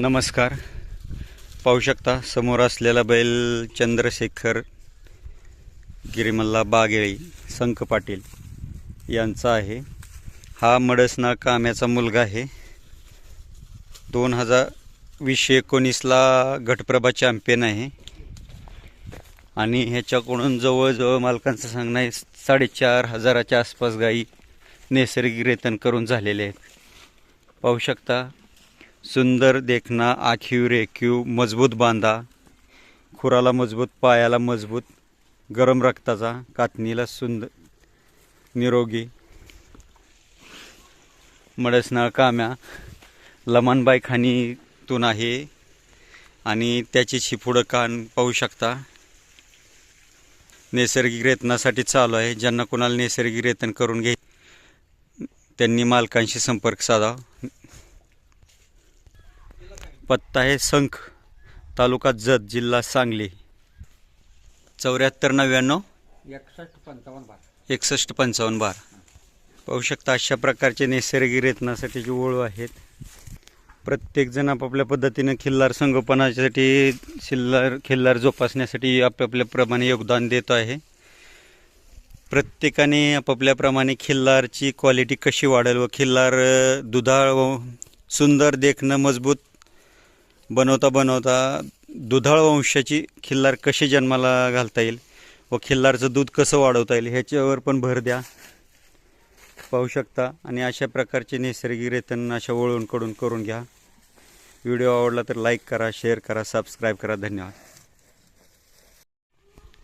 नमस्कार. पाहू शकता समोर असलेला बैल चंद्रशेखर गिरिमल्ला बागेळी संक पाटील यांचा आहे. हा मडसना काम्याचा मुलगा आहे. दोन हजार वीसशे एकोणीसला घटप्रभा चॅम्पियन आहे. आणि ह्याच्याकडून जवळजवळ मालकांचं सांगणं आहे साडेचार हजाराच्या आसपास गाई नैसर्गिक रेतन करून झालेले आहेत. पाहू शकता सुंदर देखना आखीव रेखीव मजबूत बांधा. खुराला मजबूत पायाला मजबूत गरम रक्ताचा कातणीला सुंदर निरोगी. मडसनाळ काम्या लमानबाई खाणीतून आहे आणि त्याची शिपुडं कान पाहू शकता. नैसर्गिक रेतनासाठी चालू आहे. ज्यांना कोणाला नैसर्गिक रेतन करून घे त्यांनी मालकांशी संपर्क साधा. पत्ता आहे संख तालुका जत जिल्हा सांगली. चौऱ्याहत्तर नव्याण्णव. एकसष्ट पंचावन्न बार. एकसष्ट पंचावन्न बार. पाहू शकता अशा प्रकारचे नैसर्गिक रेतनासाठीची ओळू आहेत. प्रत्येकजण आपापल्या पद्धतीनं खिल्लार संगोपनासाठी खिल्लार खिल्लार जोपासण्यासाठी आपापल्याप्रमाणे योगदान देत आहे. प्रत्येकाने आपापल्याप्रमाणे खिल्लारची क्वालिटी कशी वाढेल व खिल्लार दुधाळ व सुंदर देखणं मजबूत बनवता बनवता दुधाळ वंशाची खिल्लार कशी जन्माला घालता येईल व खिल्लारचं दूध कसं वाढवता येईल ह्याच्यावर पण भर द्या. पाहू शकता आणि अशा प्रकारचे नैसर्गिक रेतन अशा वळूनकडून करून घ्या. व्हिडिओ आवडला तर लाईक करा शेअर करा सबस्क्राईब करा. धन्यवाद.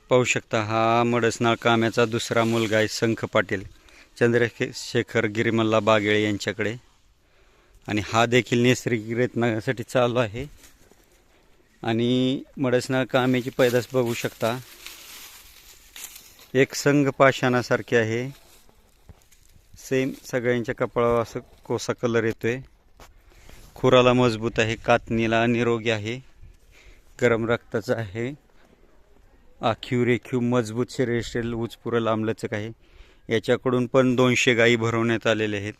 पाहू शकता हा मडसनाळ काम्याचा दुसरा मुलगा आहे संख पाटील. चंद्रशेखर गिरिमल्ला बागेळे यांच्याकडे. आणि हा देखील नैसर्गिक रेतनासाठी चालू आहे. आणि मडसनाळ कामेची पैदास बघू शकता. एक संघ पाषाणासारखे आहे. सेम सगळ्यांच्या कपाळावर असं कोसा कलर येतोय. खुराला मजबूत आहे कातणीला निरोगी आहे. गरम रक्ताचं आहे. आखीव रेखीव मजबूत शरीर असेल उचपुरं लांबलचक आहे. याच्याकडून पण दोनशे गायी भरवण्यात आलेले आहेत.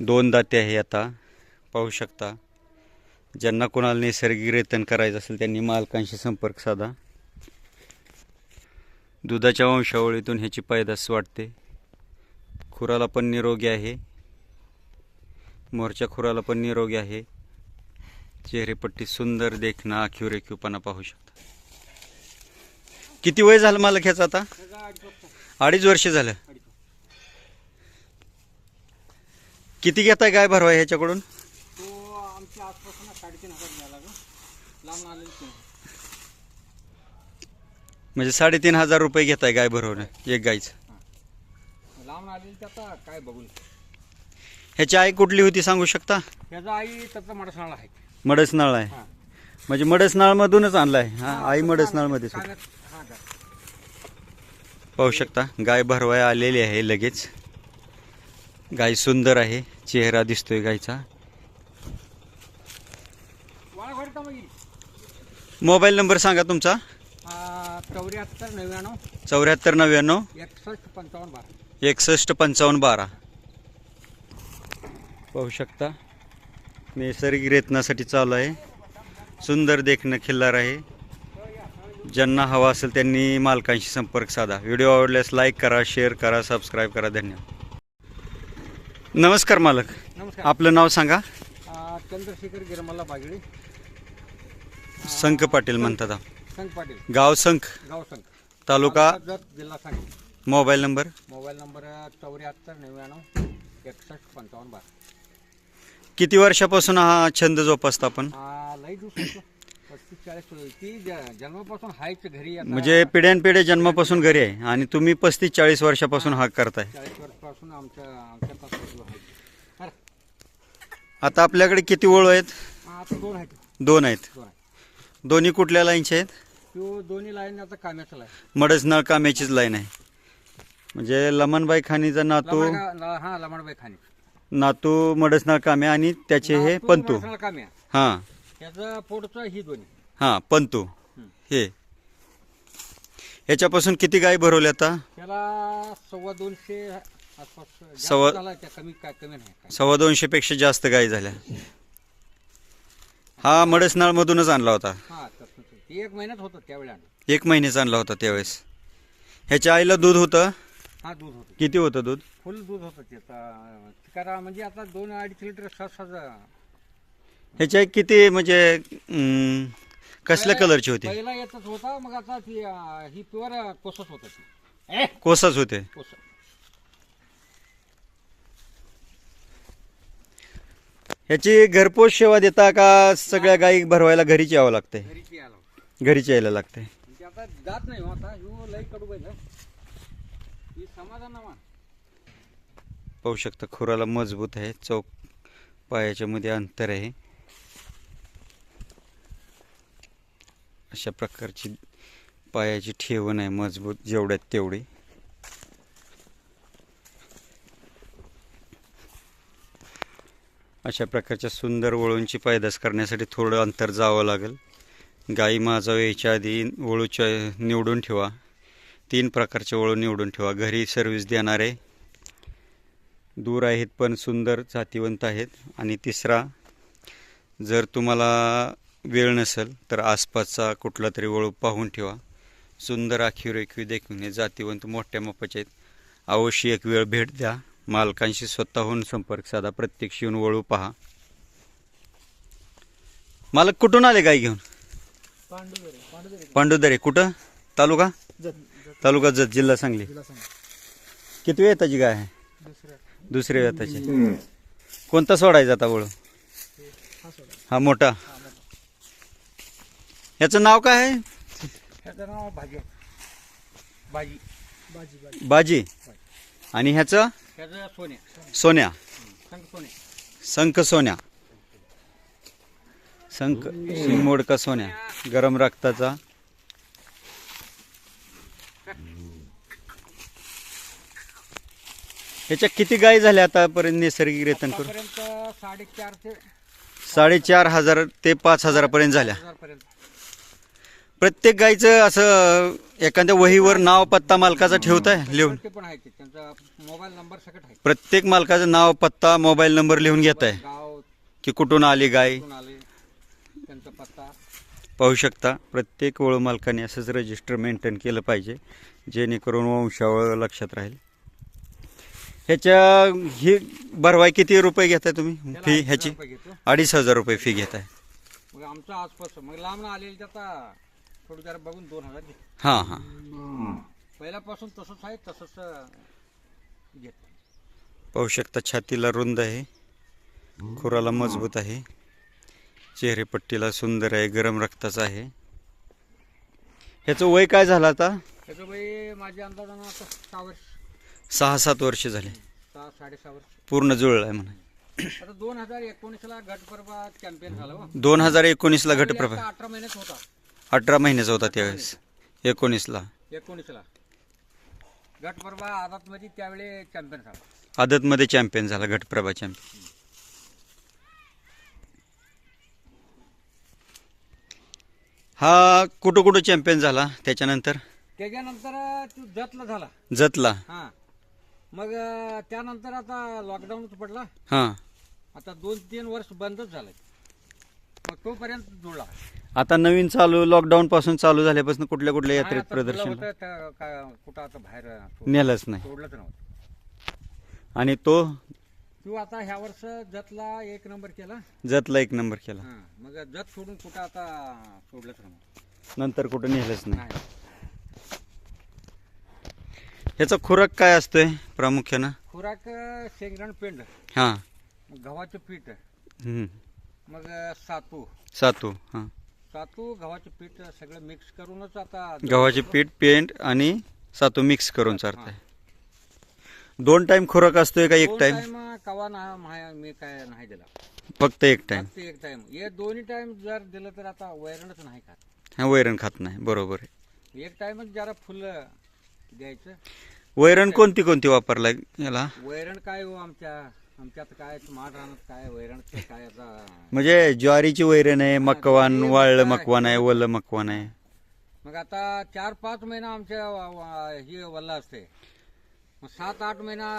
दोन दाते आहे आता पाहू शकता. ज्यांना कोणाला नैसर्गिक रेतन करायचं असेल त्यांनी मालकांशी संपर्क साधा. दुधाच्या वंशावळीतून ह्याची पैदास वाटते खुराला पण निरोगी आहे. मोरच्या खुराला पण निरोगी आहे. चेहरेपट्टी सुंदर देखणं आखीव रेखीवपणा पाहू शकता. किती वय झालं मालक ह्याचं आता? अडीच वर्ष झालं. किती घेताय काय भरवाय ह्याच्याकडून? तो आमच्या आसपासून साडेतीन हजार द्यायला लागलो. लांब आलेली तीन म्हणजे साडेतीन हजार रुपये घेताय गाय भरवणं एक गायचं. लांब आलेली ते आता काय बघून ह्याची आई कुठली होती सांगू शकता? त्याचा आई त्याचा मडसनाळ आहे. मडसनाळ आहे. हा. म्हणजे मडसनाळमधूनच आणलाय. हा आई मडसनाळमध्येच होती. हा, जा. पाहू शकता गाय भरवाय आलेली आहे लगेच. गाय सुंदर आहे चेहरा दिसतोय गायचा? मोबाईल नंबर सांगा तुमचा. चौऱ्याहत्तर नव्याण्णव. चौऱ्याहत्तर नव्याण्णव. एकसष्ट पंचावन्न बार. एकसष्ट पंचावन्न बारा. पाहू शकता नैसर्गिक रेतनासाठी चालू आहे. सुंदर देखणं खिल्लार आहे. ज्यांना हवा असेल त्यांनी मालकांशी संपर्क साधा. व्हिडिओ आवडल्यास लाईक करा शेअर करा सबस्क्राईब करा. धन्यवाद. नमस्कार मालक. नमस्कार. आपलं नाव सांगा. आ, चंद्रशेखर गिरमल्ला बागेळी संक पाटील म्हणतात. आप. संघ पाटील. गाव संख. गाव संघ तालुका जत जिल्हा Sangli. Mobile number? Mobile number चौऱ्याहत्तर नव्याण्णव एकसष्ट पंचावन्न बार. किती वर्षापासून हा छंद जोपासता आपण? आ, लई दिवस चाळीस वर्ष. ती ज- जन्मापासून हायच घरी आता म्हणजे पिढ्यानपिढ्या जन्मापासून घरी आहे आणि तुम्ही पस्तीस चाळीस वर्षापासून हा करताय. चाळीस वर्षापासून आमच्या आमच्या पासून आहे. अरे, आता आपल्याकडे किती ओळू आहेत? आता दोन आहेत. दोन आहेत. दोन आहे दोन्ही कुठल्या लाईनचे आहेत? तो दोन्ही लाईन आता लाईन. मडसनाळ काम्याचीच लाईन आहे. म्हणजे लमनबाई खानीचा नातू लमाणगा- ला- हा लमाणबाई नातू मडसनाळ काम्या आणि त्याचे हे पंतू. हां. याचं पोटचं ही दोन्ही. हां पंतू हे. ह्याच्यापासून किती गाय भरवल्या आता? त्याला सव्वा दोनशे आसपास जास्त सव्वा- झाला त्या कमी काय कमी नाही काय. सव्वा दोनशे पेक्षा जास्त गाय झाल्या. हा मडसनाळमधूनच आणला होता. हा तसं ते एक महिन्यात होतं त्यावेळेला. एक महिन्याचा आणला होता त्यावेळेस. ह्याच्या आईला दूध होतं? हा दूध होतं. किती होतं दूध? फुल दूध होतं करा म्हणजे आता दोन अडीच लिटर सहज ह्याच्या आई किती म्हणजे अं, कसल्या कलरची होती? पहिला येतच होता मग आता ती अं, ही प्युअर कोसस होत ती. कोसाच होते. कोस ह्याची घरपोच सेवा देता का सगळ्या गायी भरवायला घरीच यावं लागतंय? घरीच यायला होतं. घरीच यायला लागतंय. म्हणजे आता जात नाही हो आता ह्यो लई कडू बैल हं. ही समाधान ना पाहू शकता खुराला मजबूत आहे चौक पायाच्या मध्ये अंतर आहे. अशा प्रकारची पायाची ठेवण आहे मजबूत जेवढ्यात तेवढी. अशा प्रकारच्या सुंदर वळूंची पैदास करण्यासाठी थोडं अंतर जावं लागेल. गाई माझा यायच्या आधी वळूच्या निवडून ठेवा. तीन प्रकारचे वळू निवडून ठेवा. घरी सर्व्हिस देणारे दूर आहेत पण सुंदर जातीवंत आहेत. आणि तिसरा जर तुम्हाला वेळ नसेल तर आसपासचा कुठला तरी वळू पाहून ठेवा. सुंदर आखीव रेखीव देखील हे जातीवंत मोठ्या मापाचे आहेत. अवश्य एक वेळ भेट द्या. मालकांशी स्वतःहून संपर्क साधा. प्रत्यक्ष येऊन वळू पहा. मालक कुठून आले गाय घेऊन? पांडुदरे. कुठं? तालुका? तालुका जत जिल्हा सांगली. किती येताची गाय आहे? दुसऱ्या वेताची. कोणता सोडायचा आता वळू? हा मोठा. याचं नाव काय आहे? त्याचं नाव भाजी. आहे. भाजी. बाजी आणि ह्याचं? सोन्या. सोन्या. संग सोन्या. संख सोन्या. संख शिंगमोडका सोन्या. गरम रक्ताचा. ह्याच्या किती गायी झाल्या आतापर्यंत नैसर्गिक रेतन करून? आतापर्यंत साडेचार ते साडेचार हजार ते पाच हजारापर्यंत झाल्या. हजारपर्यंत. प्रत्येक गायचं असं एखाद्या वहीवर नाव पत्ता मालकाचा ठेवताय लिहून. ते पण आहे ते. त्यांचा मोबाईल नंबर सकट आहे. प्रत्येक मालकाचं नाव पत्ता मोबाईल नंबर लिहून घेत आहे. गाव की कुठून आली गाय? कुठून आले त्यांचा पत्ता. पाहू शकता प्रत्येक वळू मालकाने असंच रजिस्टर मेंटेन केलं पाहिजे जेणेकरून वंशावळ लक्षात राहील. ह्याच्या ही भरवाई किती रुपये घेताय तुम्ही? त्याला फी ह्याची? रुपये घेतो. अडीच हजार रुपये फी घेताय. मग आमचं आसपास मग लांब आलेली आता थोडी जरा बघून दोन हजार घेतो हां हां. पहिल्यापासून तसंच आहे तसंच अं, घेत पाहू शकता छातीला रुंद आहे खुराला मजबूत आहे चेहरेपट्टीला सुंदर आहे गरम रक्ताचा आहे. ह्याचं वय काय झालं आता? त्याचं वय माझ्या अंदाजानं आता सहा वर्ष. सहा सात वर्ष झाले. सहा साडेसहा वर्ष. पूर्ण जुळलं आहे म्हणा आता दोन हजार एकोणीसला गटपर्वा चॅम्पियन झाला हो. दोन हजार एकोणीसला त्यावेळी घटप्रभा आता अठरा महिन्यात होता. अठरा महिन्याचा होता त्यावेळेस. एकोणीसला. एकोणीसला. गटपर्वा आदातमध्ये त्यावेळी चॅम्पियन झाला. आदतमध्ये चॅम्पियन झाला घटप्रभा चॅम्पियन हा कुठं कुठं चॅम्पियन झाला त्याच्यानंतर? त्याच्यानंतर तो जतला झाला. जतला. हा. मग अं, त्यानंतर आता लॉकडाऊनच पडला. हां. आता दोन तीन वर्ष बंदच झालं मग तोपर्यंत जुळला. आता नवीन चालू लॉकडाऊन पासून चालू झाल्यापासून कुठल्या कुठल्या यात्रेत आता तुला प्रदर्शन होतं काय- कुठं आता बाहेर सोड- नेलंच नाही. सोडलंच नव्हतं. आणि तो? तू आता ह्या वर्ष जतला एक नंबर केला? जतला एक नंबर केला. हा मग जत सोडून कुठं आता सोडलंच नव्हतं. नंतर कुठं नेलंच नाही. नाही. ह्याचा खुराक काय असतोय प्रामुख्यानं? खुराक शेंगरण पेंड हां. गव्हाचं पीठ. हम्म. मग सातू. सातू हां. सातू गव्हाचं पीठ सगळं मिक्स करूनच आता गव्हाचे पीठ पेंट आणि सातू मिक्स करून चारताय. दोन टाइम खुराक असतोय का एक टाइम टाइम कवा ना माया- मी काय नाही दिला. फक्त एक टाइम फक्त एक टाइम हे दोन्ही टाइम जर दिलं तर आता वैरणच नाही खात. हा वैरण खात नाही. बरोबर आहे. एक टाइमच जरा फुलं द्यायचं. वैरण कोणती कोणती वापरलाय याला? वैरण काय हो आमच्या आमच्यात काय राहणार काय वैरण काय आता म्हणजे ज्वारीची वैरण आहे मकवान वाळलं मकवान आहे. वल्ल मकवान आहे. मग आता चार पाच महिना आमच्या व- व- ही वल्ला असते. मग सात आठ महिना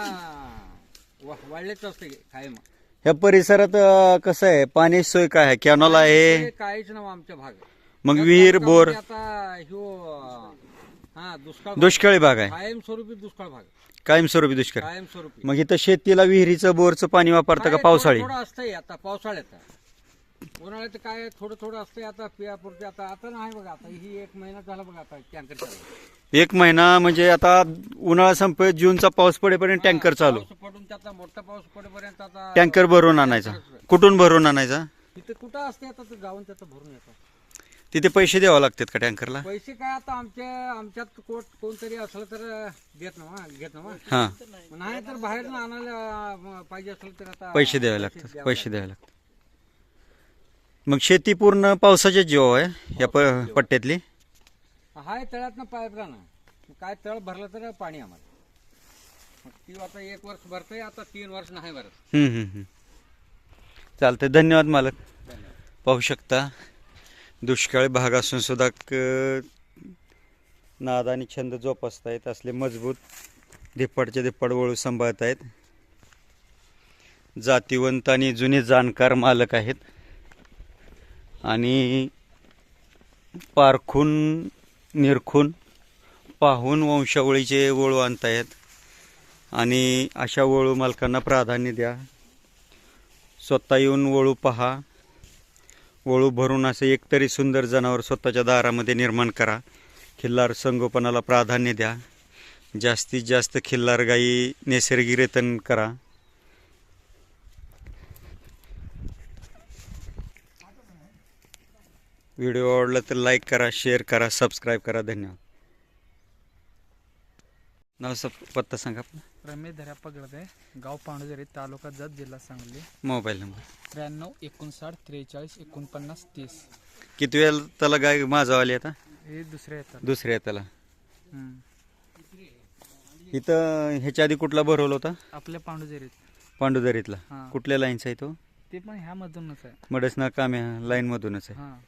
व- वाळलेच असते काय मग ह्या परिसरात अं, कसं आहे? पाणी सोय काय आहे? कॅनॉल आहे? काहीच नाव आमच्या भाग. मग विहीर बोर? आता ह्यो हा दुष्काळ. दुष्काळी भाग आहे. कायमस्वरूपी दुष्काळ भाग. कायमस्वरूपी दुष्काळ. कायमस्वरूपी. मग इथं शेतीला विहिरीचं बोरचं पाणी वापरतं का काय पावसाळी? थोडं थोडं असतंय आता पावसाळ्यात उन्हाळ्यात काय थोडं थोडं असतंय आता पियापुरते आता आता नाही बघा आता ही एक महिना झाला बघा आता टँकर चालू. एक महिना म्हणजे आता उन्हाळा संपत जूनचा पाऊस पडेपर्यंत टँकर चालू. पाऊस पडून ते आता मोठा पाऊस पडेपर्यंत आता टँकर भरून आणायचा. कुठून भरून आणायचा? तिथे कुठं असते आता ते जाऊन त्याचं भरून येतात. तिथे पैसे द्यावे लागतात का टँकरला? पैसे काय आता आमच्या आमच्यात कोट कोणतरी असलं तर देत ना घेत ना हा. नाही तर बाहेर आणायला पाहिजे असलं तर आता पैसे द्यावे लागतात पैसे द्यावे लागतात. मग शेती पूर्ण पावसाच्या जीव आहे या प- पट्ट्यातली? हाय तळ्यातनं पाईपला ना काय तळ भरलं तर पाणी आम्हाला. मग ती आता एक वर्ष भरतंय आता तीन वर्ष नाही भरत. हम्म, हम्म, हम्म. चालतंय. धन्यवाद मालक. पाहू शकता. दुष्काळी भाग असून सुद्धा क- नाद आणि छंद जोपासतायत असले मजबूत धिप्पाडचे धिप्पाड वळू सांभाळत आहेत जातीवंत आणि जुने जाणकार मालक आहेत. आणि पारखून निरखून पाहून वंशावळीचे वळू आणतायत. आणि अशा वळू मालकांना प्राधान्य द्या. स्वतः येऊन वळू पहा. वळू भरून असं एकतरी सुंदर जनावर स्वतःच्या दारामध्ये निर्माण करा. खिल्लार संगोपनाला प्राधान्य द्या. जास्तीत जास्त खिल्लार गाई नैसर्गिक रेतन करा. व्हिडिओ आवडला तर लाईक करा शेअर करा सबस्क्राईब करा. धन्यवाद. नाव सब पत्ता सांगा आपला. रमेश धर्याप्पा गळदे गाव पांडुजरी तालुका जत जिल्हा सांगली. Mobile number. त्र्याण्णव एकोणसाठ त्रेचाळीस एकोणपन्नास तीस. किती वेळ त्याला गाय माझा आली आता? हे दुसरे येतात. दुसऱ्या त्याला हम्म. इथं ह्याच्या आधी कुठला भरवला होता? आपल्या पांडुजरीत. पांडुदरीतला हां. कुठल्या लाईनचा आहे तो? ते पण ह्यामधूनच आहे. मडसना काम्या लाईनमधूनच आहे. हां.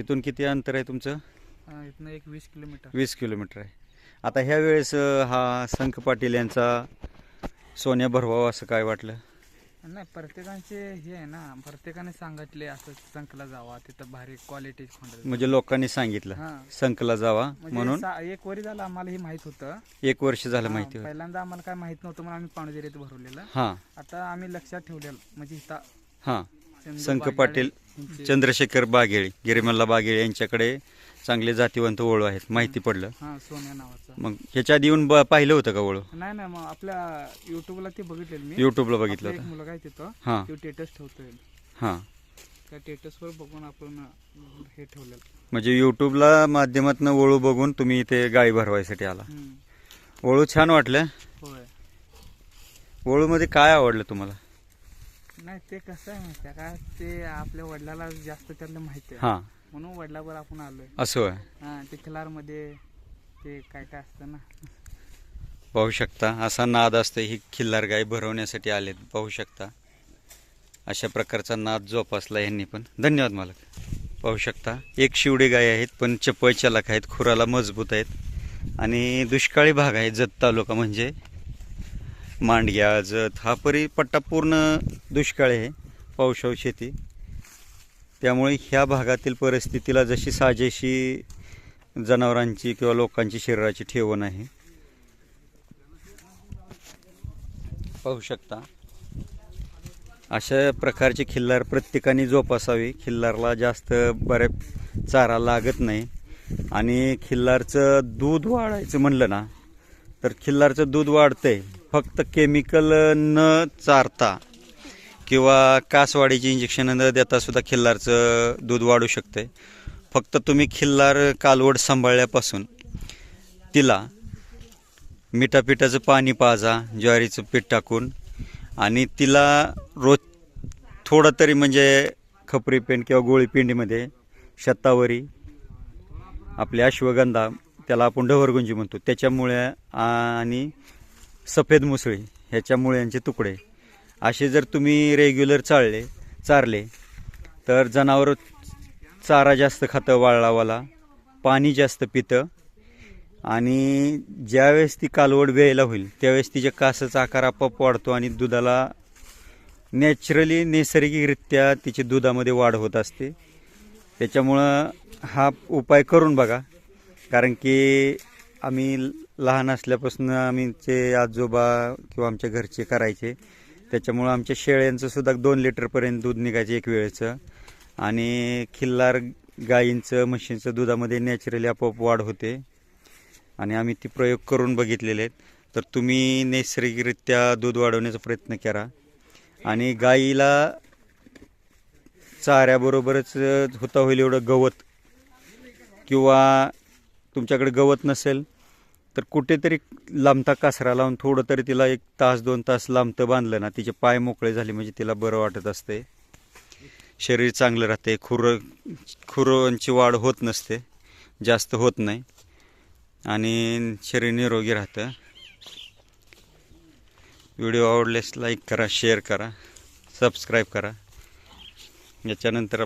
इथून किती अंतर आहे तुमचं? अं, इथनं एक वीस किलोमीटर. वीस किलोमीटर आहे. आता ह्या वेळेस हा संख पाटील यांचा सोन्या भरवावा असं काय वाटलं? नाही प्रत्येकाचे हे आहे ना प्रत्येकाने सांगितले असं संकला जावा तिथं भारी क्वालिटी म्हणजे लोकांनी सांगितलं हां. संकला जावा म्हणजे म्हणून? एक वरी झालं आम्हाला हे माहीत होतं. एक वर्ष झालं हां, माहिती होतं. पहिल्यांदा आम्हाला काय माहीत नव्हतं म्हणून आम्ही पाणुजरीत भरवलेलं. हां. आता आम्ही लक्षात ठेवलेलं म्हणजे इथं हां. संख पाटील चंद्रशेखर बागेळी गिरिमल्ला बागेळी यांच्याकडे चांगले जातीवंत ओळू आहेत माहिती पडलं. हा सोन्या नावाचं. मग ह्याच्या आधी येऊन ब- पाहिलं होतं का ओळू? नाही नाही मग आपल्या युट्यूबला ते बघितलेलं मी. युट्यूबला बघितलं आपला एक होतं. मुलगा आहे तिथं. हां. तो टेटस ठेवतोय. हां. त्या टेटसवर बघून आपण हे ठेवलेलं. म्हणजे युट्यूबला माध्यमातून ओळू बघून तुम्ही इथे गाई भरवायसाठी आला. हम्म. ओळू छान वाटलं. होय. ओळूमध्ये काय आवडलं तुम्हाला? नाही ते कसं आहे माहिती आहे का? ते आपल्या वडिलाला जास्त त्यातलं माहिती आहे. हां. म्हणून वडिलावर आपण आलोय. असं होय? हा ते खिलारमध्ये ते काय काय असतं ना. पाहू शकता. असा नाद असतो ही खिल्लार गाय भरवण्यासाठी आलेत. पाहू शकता. अशा प्रकारचा नाद जोपासला यांनी पण. धन्यवाद मालक. पाहू शकता. एक शिवडे गाय आहेत पण चपळ चलाक आहेत खुराला मजबूत आहेत. आणि दुष्काळी भाग आहे जत तालुका म्हणजे. मांडग्या जत हा परी पट्टा पूर्ण दुष्काळी आहे. पावसाळ शेती. त्यामुळे ह्या भागातील परिस्थितीला जशी साजेशी जनावरांची किंवा लोकांची शरीराची ठेवण आहे. पाहू शकता. अशा प्रकारची खिल्लार प्रत्येकाने जोपासावी. खिल्लारला जास्त बऱ्या चारा लागत नाही. आणि खिल्लारचं दूध वाढायचं म्हणलं ना तर खिल्लारचं दूध वाढतंय. फक्त केमिकल न चारता किंवा कासवाडीची इंजेक्शन न देता सुद्धा खिल्लारचं दूध वाढू शकते फक्त तुम्ही खिल्लार कालवड सांभाळल्यापासून तिला मिठापिठाचं पाणी पाजा ज्वारीचं पीठ टाकून आणि तिला रोज थोडं तरी म्हणजे खपरी पेंड किंवा गोळी पेंडीमध्ये शतावरी आपली अश्वगंधा त्याला आपण ढवरगुंजी म्हणतो. त्याच्यामुळे आणि सफेद मुसळी ह्याच्या मुळ्यांचे तुकडे. असे जर तुम्ही रेग्युलर चालले चारले तर जनावर चारा जास्त खातं वाळलावाला पाणी जास्त पितं. आणि ज्यावेळेस ती कालवड वेळेला होईल त्यावेळेस तिच्या कासाचा आकार आपोआप वाढतो आणि दुधाला नॅचरली नैसर्गिकरित्या तिची दुधामध्ये वाढ होत असते. त्याच्यामुळं हा उपाय करून बघा. कारण की आम्ही लहान असल्यापासून आमचे आजोबा किंवा आमच्या घरचे करायचे त्याच्यामुळं आमच्या शेळ्यांचं सुद्धा दोन लिटरपर्यंत दूध निघायचं एक वेळेचं. आणि खिल्लार गायींचं म्हशींचं दुधामध्ये नॅचरली आपोआप वाढ होते. आणि आम्ही ती प्रयोग करून बघितलेले आहेत. तर तुम्ही नैसर्गिकरित्या दूध वाढवण्याचा प्रयत्न करा. आणि गाईला चाऱ्याबरोबरच होता होईल एवढं गवत. किंवा तुमच्याकडे गवत नसेल तर कुठेतरी लांबता कासरा लावून थोडं तरी तिला एक तास दोन तास लांबतं बांधलं ना तिचे पाय मोकळे झाले म्हणजे तिला बरं वाटत असते. शरीर चांगलं राहते खुरं खुरांची वाढ होत नसते जास्त होत नाही आणि शरीर निरोगी राहतं. व्हिडिओ आवडल्यास लाईक करा शेअर करा सबस्क्राईब करा. याच्यानंतर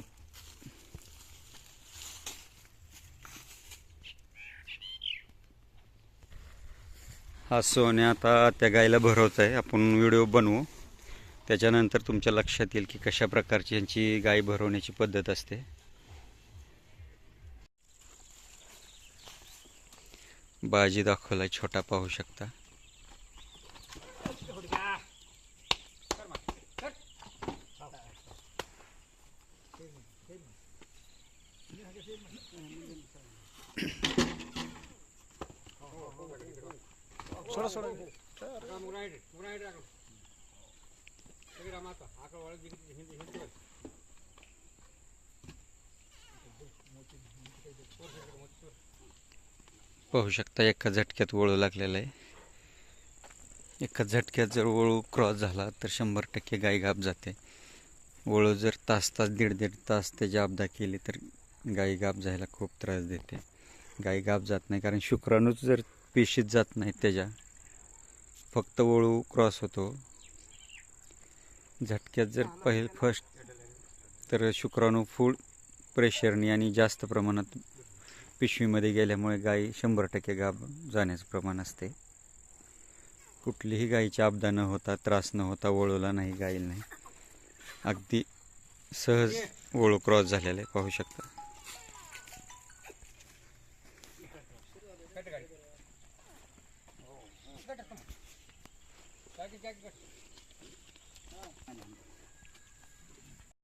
हा सोने आता त्या गायला भरवत आहे. आपण व्हिडिओ बनवू. त्याच्यानंतर तुमच्या लक्षात येईल की कशा प्रकारची यांची गाय भरवण्याची पद्धत असते. बाजी दाखवला छोटा पाहू शकता. पाहू शकता एका झटक्यात वळू लागलेला आहे. एका झटक्यात जर वळू क्रॉस झाला तर शंभर टक्के गाय गाप जाते. वळू जर तास तास दीड दीड तास त्याची अपदा केली तर गाय गाप जायला खूप त्रास देते. गाय गाप जात नाही कारण शुक्राणूच जर पेशीत जात नाहीत त्याच्या फक्त वळू क्रॉस होतो. झटक्यात जर पहिल फर्स्ट तर शुक्राणू फूड प्रेशरनी आणि जास्त प्रमाणात पिशवीमध्ये गेल्यामुळे गाय शंभर टक्के गाब जाण्याचं प्रमाण असते. कुठलीही गायीची आपदा न होता त्रास न होता वळूला नाही गाईल नाही. अगदी सहज वळू क्रॉस झालेले आहे पाहू शकता. काय काय